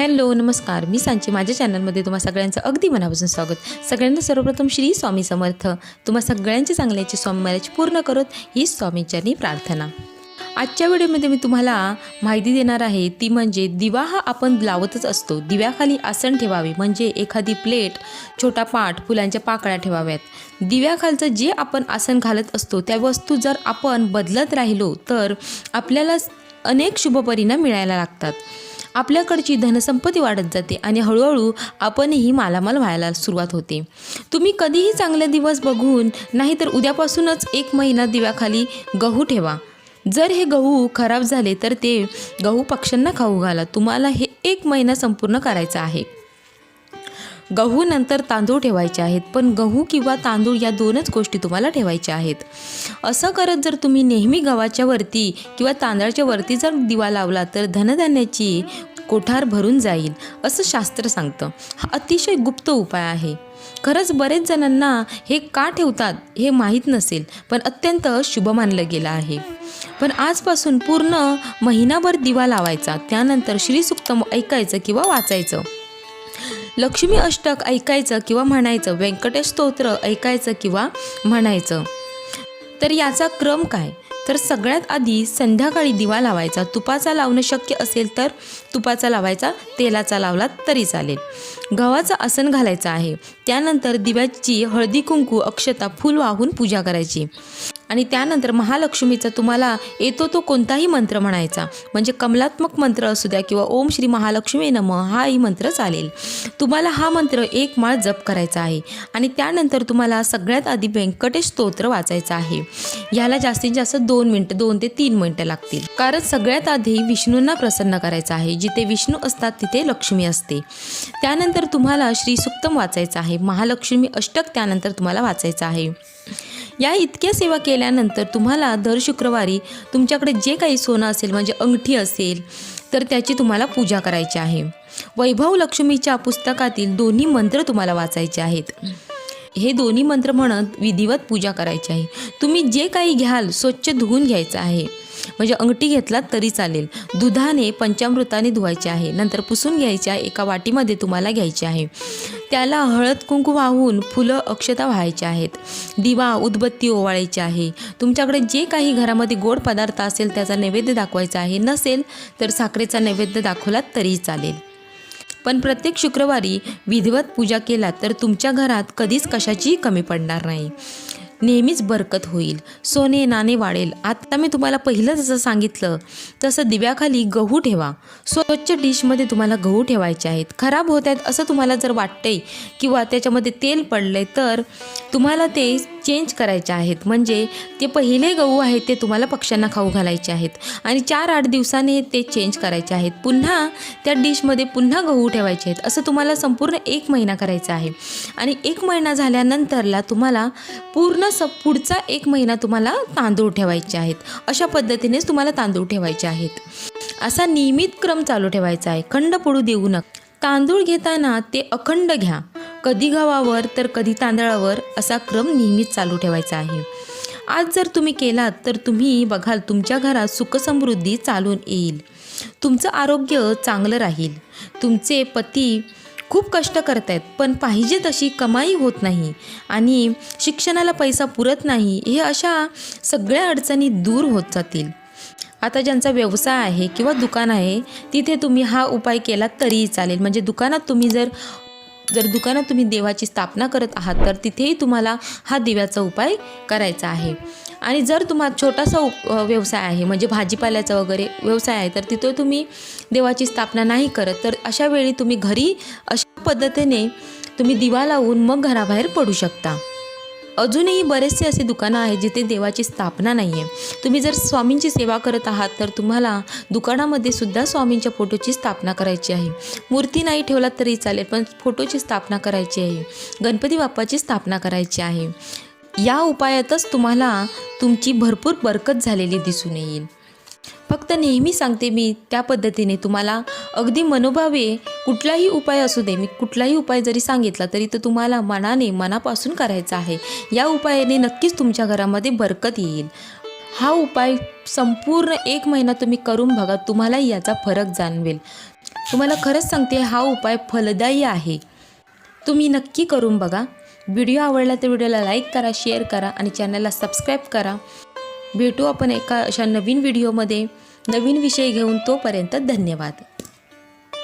Hello नमस्कार. मी सांची. माझ्या चॅनलमध्ये तुम्हा सगळ्यांचं अगदी मनापासून स्वागत. सगळ्यांना सर्वप्रथम श्री स्वामी समर्थ. तुम्हा सगळ्यांची चांगल्याची स्वामी महाराज पूर्ण करत ही स्वामींच्यानी प्रार्थना. आजच्या व्हिडिओमध्ये मी तुम्हाला माहिती देणार आहे ती म्हणजे दिवा हा आपण लावतच असतो. दिव्याखाली आसन ठेवावे म्हणजे एखादी प्लेट छोटा पाट फुलांच्या पाकळ्या ठेवाव्यात. दिव्याखालचं जे आपण आसन घालत असतो त्या वस्तू जर आपण बदलत राहिलो तर आपल्याला अनेक शुभ परिणाम मिळायला लागतात. आपल्याकडची धनसंपत्ती वाढत जाते आणि हळूहळू आपणही मालामाल व्हायला सुरुवात होते. तुम्ही कधीही चांगले दिवस बघून नाहीतर उद्यापासूनच एक महिना दिव्याखाली गहू ठेवा. जर हे गहू खराब झाले तर ते गहू पक्ष्यांना खाऊ घाला. तुम्हाला हे एक महिना संपूर्ण करायचं आहे. गहू नंतर तांदूळ ठेवायचे आहेत. पण गहू किंवा तांदूळ या दोनच गोष्टी तुम्हाला ठेवायच्या आहेत. असं करत जर तुम्ही नेहमी गव्हाच्या वरती किंवा तांदळाच्या वरती जर दिवा लावला तर धनधान्याची कोठार भरून जाईल असं शास्त्र सांगतं. हा अतिशय गुप्त उपाय आहे. खरंच बरेच जणांना हे का ठेवतात हे माहीत नसेल पण अत्यंत शुभ मानलं गेलं आहे. पण आजपासून पूर्ण महिनाभर दिवा लावायचा त्यानंतर श्रीसुक्तम ऐकायचं किंवा वाचायचं. लक्ष्मी अष्टक ऐकायचं किंवा म्हणायचं व्यंकटेश स्तोत्र ऐकायचं किंवा म्हणायचं. तर याचा क्रम काय? तर सगळ्यात आधी संध्याकाळी दिवा लावायचा. तुपाचा लावणं शक्य असेल तर तुपाचा लावायचा तेलाचा लावला तरी चालेल. गव्हाचं आसन घालायचं आहे. त्यानंतर दिव्याची हळदी कुंकू अक्षता फूल वाहून पूजा करायची. आणि त्यानंतर महालक्ष्मीचा तुम्हाला येतो तो कोणताही मंत्र म्हणायचा. म्हणजे कमलात्मक मंत्र असू द्या किंवा ओम श्री महालक्ष्मी नम हाही मंत्र चालेल. तुम्हाला हा मंत्र एक माळ जप करायचा आहे. आणि त्यानंतर तुम्हाला सगळ्यात आधी व्यंकटेश स्तोत्र वाचायचं आहे. ह्याला जास्तीत जास्त दोन मिनटं दोन ते तीन मिनटं लागतील. कारण सगळ्यात आधी विष्णूंना प्रसन्न करायचं आहे. जिथे विष्णू असतात तिथे लक्ष्मी असते. त्यानंतर तुम्हाला श्रीसुक्तम वाचायचं आहे. महालक्ष्मी अष्टक त्यानंतर तुम्हाला वाचायचं आहे. या इतक्या सेवा केल्यानंतर तुम्हाला दर शुक्रवारी तुमच्याकडे जे काही सोनं असेल म्हणजे अंगठी असेल तर त्याची तुम्हाला पूजा करायची आहे. वैभव लक्ष्मीच्या पुस्तकातील दोन्ही मंत्र तुम्हाला वाचायचे आहेत. हे दोन्ही मंत्र म्हणत विधिवत पूजा करायची आहे. तुम्ही जे काही घ्याल स्वच्छ धुवून घ्यायचं आहे. म्हणजे अंगठी घेतलात तरी चालेल. दुधाने पंचामृताने धुवायचे आहे. नंतर पुसून घ्यायच्या एका वाटीमध्ये तुम्हाला घ्यायचे आहे. त्याला हळद कुंकू वाहून फुलं अक्षता व्हायची आहेत. दिवा उदबत्ती ओवाळायची आहे. तुमच्याकडे जे काही घरामध्ये गोड पदार्थ असेल त्याचा नैवेद्य दाखवायचा आहे. नसेल तर साखरेचा नैवेद्य दाखवला तरी चालेल. पण प्रत्येक शुक्रवारी विधिवत पूजा केला तर तुमच्या घरात कधीच कशाचीही कमी पडणार नाही. नेहमीच बरकत होईल. सोने नाणे वाढेल. आत्ता मी तुम्हाला पहिलं जसं सांगितलं तसं दिव्याखाली गहू ठेवा. स्वच्छ डिशमध्ये तुम्हाला गहू ठेवायचे आहेत. खराब होत आहेत असं तुम्हाला जर वाटतंय किंवा त्याच्यामध्ये तेल पडलंय तर तुम्हाला ते चेंज करायचे आहेत. म्हणजे ते पहिले गहू आहेत ते तुम्हाला पक्ष्यांना खाऊ घालायचे आहेत. आणि चार आठ दिवसाने ते चेंज करायचे आहेत. पुन्हा त्या डिशमध्ये पुन्हा गहू ठेवायचे आहेत असं तुम्हाला संपूर्ण एक महिना करायचा आहे. आणि एक महिना झाल्यानंतरला तुम्हाला पूर्ण स पुढचा एक महिना तुम्हाला तांदूळ ठेवायचे आहेत. अशा पद्धतीनेच तुम्हाला तांदूळ ठेवायचे आहेत. असा नियमित क्रम चालू ठेवायचा आहे. खंड पडू देऊ नका. तांदूळ घेताना ते अखंड घ्या. कधी गव्हावर तर कधी तांदळावर असा क्रम नेहमीच चालू ठेवायचा आहे. आज जर तुम्ही केलात तर तुम्ही बघाल तुमच्या घरात सुखसमृद्धी चालून येईल. तुमचं आरोग्य चांगलं राहील. तुमचे पती खूप कष्ट करत आहेत पण पाहिजे तशी कमाई होत नाही आणि शिक्षणाला पैसा पुरत नाही हे अशा सगळ्या अडचणी दूर होत जातील. आता ज्यांचा व्यवसाय आहे किंवा दुकान आहे तिथे तुम्ही हा उपाय केला तरीही चालेल. म्हणजे दुकानात तुम्ही जर जर दुकानात तुम्ही देवाची स्थापना करत आहात तर तिथेही तुम्हाला हा दिव्याचा उपाय करायचा आहे. आणि जर तुम्हाला छोटासा उप व्यवसाय आहे म्हणजे भाजीपाल्याचा वगैरे व्यवसाय आहे तर तिथे तुम्ही देवाची स्थापना नाही करत तर अशा वेळी तुम्ही घरी अशा पद्धतीने तुम्ही दिवा लावून मग घराबाहेर पडू शकता. अजूनही बरेचसे असे दुकानं आहेत जिथे देवाची स्थापना नाही आहे तुम्ही जर स्वामींची सेवा करत आहात तर तुम्हाला दुकानामध्ये सुद्धा स्वामींच्या फोटोची स्थापना करायची आहे. मूर्ती नाही ठेवला तरी चालेल पण फोटोची स्थापना करायची आहे. गणपती बाप्पाची स्थापना करायची आहे. या उपायातच तुम्हाला तुमची भरपूर बरकत झालेली दिसून येईल. फक्त नेहमी सांगते मी त्या पद्धतीने तुम्हाला अगदी मनोभावे कुठलाही उपाय असू दे मी कुठलाही उपाय जरी सांगितला तरी तो तुम्हाला मनाने मनापासून करायचा आहे. या उपायाने नक्कीच तुमच्या घरामध्ये बरकत येईल. हा उपाय संपूर्ण एक महिना तुम्ही करून बघा तुम्हाला याचा फरक जाणवेल. तुम्हाला खरंच सांगते हा उपाय फलदायी आहे. तुम्ही नक्की करून बघा. व्हिडिओ आवडला तर व्हिडिओला लाईक करा शेअर करा आणि चॅनलला सबस्क्राईब करा. भेटू आपण एका अशा नवीन व्हिडिओमध्ये. नवीन विषय घेऊन तोपर्यंत धन्यवाद.